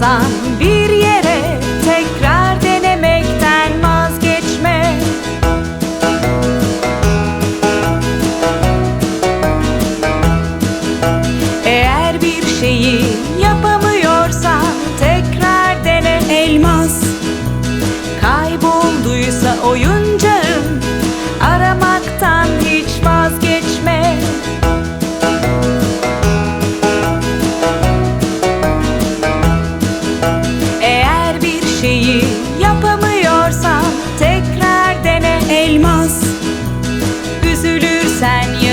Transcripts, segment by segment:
Yapamıyorsan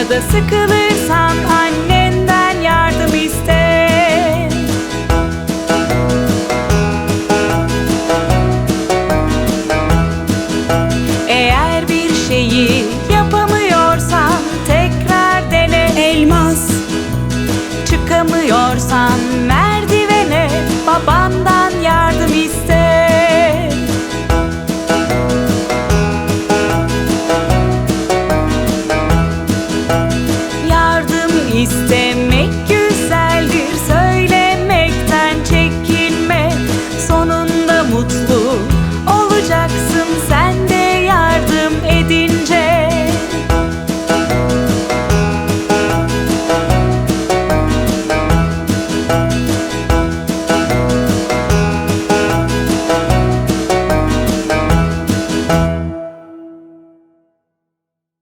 ya da sıkılırsan annenden yardım iste. Eğer bir şeyi yapamıyorsan tekrar dene. Elmas. Çıkamıyorsan merdivene